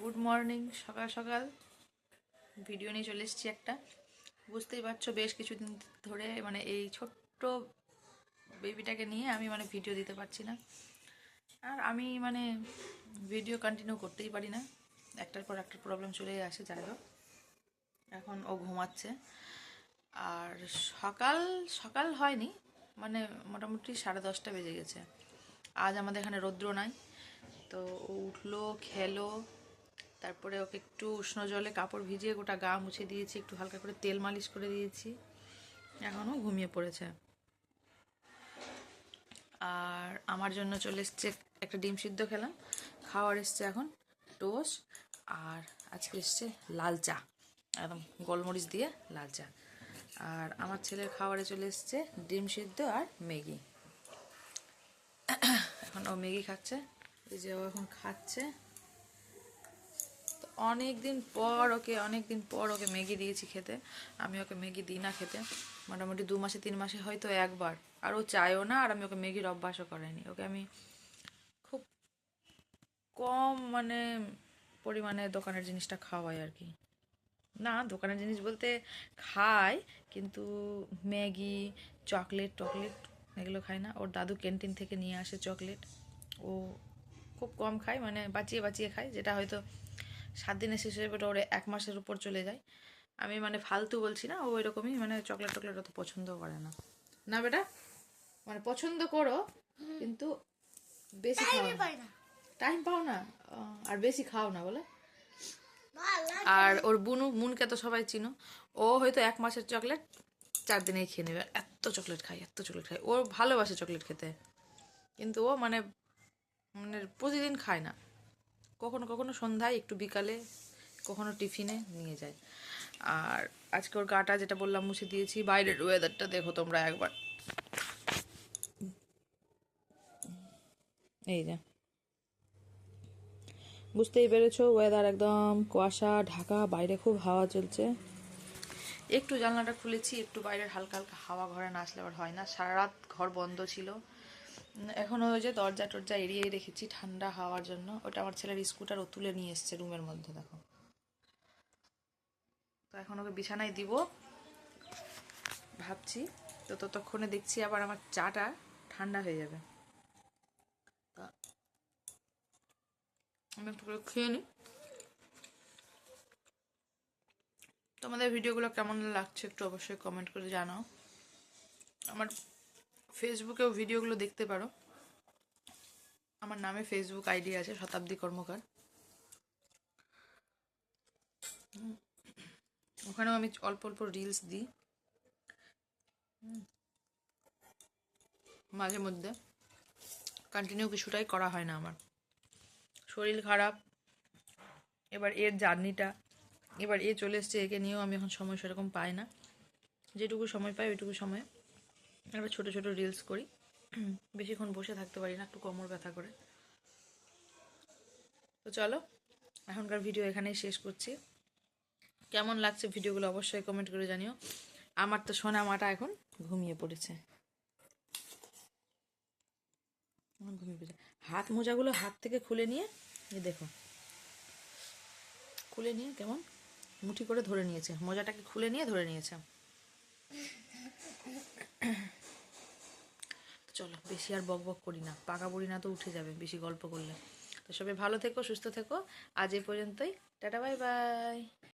Good morning, সকাল সকাল। Video নিয়ে চলে এসেছি একটা। বুঝতেই পারছ, বেশ কিছুদিন ধরে মানে এই ছোট্ট বেবিটাকে নিয়ে আমি মানে ভিডিও দিতে পারছি না। আর আমি মানে ভিডিও কন্টিনিউ করতেই পারি না। একটার পর একটা প্রবলেম চলেই আসে, যাই হোক। এখন ও ঘুমাচ্ছে। আর সকাল সকাল হয়নি মানে মোটামুটি সাড়ে দশটা বেজে গেছে। আজ আমাদের এখানে রৌদ্র নাই। তো ও উঠল, খেলো তারপরে ওকে একটু উষ্ণ জলে কাপড় ভিজিয়ে গোটা গা মুছে দিয়েছি, একটু হালকা করে তেল মালিশ করে দিয়েছি। এখনও ঘুমিয়ে পড়েছে। আর আমার জন্য চলে এসছে একটা ডিম সিদ্ধ খেলাম। খাওয়ার এসছে এখন টোস্ট আর আজকে এসছে লাল চা, একদম গোলমরিচ দিয়ে লাল চা। আর আমার ছেলের খাবারে চলে এসছে ডিম সিদ্ধ আর ম্যাগি। এখন ও ম্যাগি খাচ্ছে, এই যে ও এখন খাচ্ছে। অনেক দিন পর ওকে অনেক দিন পর ওকে ম্যাগি দিয়েছি খেতে। আমি ওকে ম্যাগি দিই না খেতে। মোটামুটি দু মাসে, তিন মাসে হয়তো একবার। আর ও চায়ও না, আর আমি ওকে ম্যাগির অভ্যাসও করাইনি। ওকে আমি খুব কম মানে পরিমাণে দোকানের জিনিসটা খাওয়াই আর কি। না, দোকানের জিনিস বলতে খাই, কিন্তু ম্যাগি, চকলেট, টকলেট এগুলো খায় না। ওর দাদু ক্যান্টিন থেকে নিয়ে আসে চকলেট। ও খুব কম খায় মানে বাঁচিয়ে বাঁচিয়ে খায়, যেটা হয়তো সাত দিনে শেষ হয়ে ওটা ওর এক মাসের উপর চলে যায়। আমি মানে ফালতু বলছি না ও এরকমই মানে চকলেট টকলেট অত পছন্দ করে না। না বেটা? মানে পছন্দ করো কিন্তু বেশি খাও না। টাইম পাও না? আর বেশি খাও না বলে। আর ওর বুনু মুনকে তো সবাই চিনো। ও হয়তো এক মাসের চকলেট চার দিনেই খেয়ে নেবে। এত চকলেট খায় এত চকলেট খায়। ও ভালোবাসে চকলেট খেতে। কিন্তু ও মানে মানে প্রতিদিন খায় না। কখনো কখনো সন্ধ্যায়, একটু বিকালে, কখনো টিফিনে নিয়ে যায়। আর আজকে ওর গাটা যেটা বললাম মুছে দিয়েছি, বাইরের ওয়েদারটা দেখো তোমরা একবার। এই যে। বুঝতেই পেরেছ ওয়েদার একদম কুয়াশা, ঢাকা, বাইরে খুব হাওয়া চলছে। একটু জানলাটা খুলেছি, একটু বাইরের হালকা হালকা হাওয়া ঘরে না আসলে আবার হয় না। সারা রাত ঘর বন্ধ ছিল। উম, এখন ওই যে দরজা টরজা এড়িয়েই রেখেছি ঠান্ডা হাওয়ার জন্য। ওটা আমার ছেলের স্কুটার ও তুলে নিয়ে এসছে রুমের মধ্যে দেখো। তো এখন ওকে বিছানায় দিব। ভাবছি তো ততক্ষণে দেখছি আবার আমার চাটা ঠান্ডা হয়ে যাবে। আমি একটু করে খেয়ে নিই তোমাদের ভিডিওগুলো কেমন লাগছে একটু অবশ্যই কমেন্ট করে জানাও। আমার ফেসবুকেও ভিডিওগুলো দেখতে পারো। আমার নামে ফেসবুক আইডি আছে, শতাব্দী কর্মকার। ওখানেও আমি অল্প অল্প রিলস দিই। মাঝে মধ্যে। কন্টিনিউ কিছুটাই করা হয় না আমার। শরীর খারাপ। এবার এর জার্নিটা। এবার এ চলে এসছে, একে নিয়েও আমি এখন সময় সেরকম পাই না। যেটুকু সময় পাই ওইটুকু সময়। এবার ছোটো ছোটো রিলস করি। বেশিক্ষণ বসে থাকতে পারি না, একটু কোমর ব্যথা করে। তো চলো, এখনকার ভিডিও এখানেই শেষ করছি। কেমন লাগছে ভিডিওগুলো অবশ্যই কমেন্ট করে জানিও। আমার তো সোনা মাটা এখন ঘুমিয়ে পড়েছে। হাত মোজাগুলো হাত থেকে খুলে নিয়ে, এই দেখো। খুলে নিয়ে কেমন? মুঠি করে ধরে নিয়েছে। মোজাটাকে খুলে নিয়ে ধরে নিয়েছে। চলো, বেশি আর বক বক করি না, পাকা পড়ি না তো উঠে যাবে, বেশি গল্প করলে। তো সবাই ভালো থেকো, সুস্থ থেকো, আজ এই পর্যন্তই, টাটা, বাই বাই।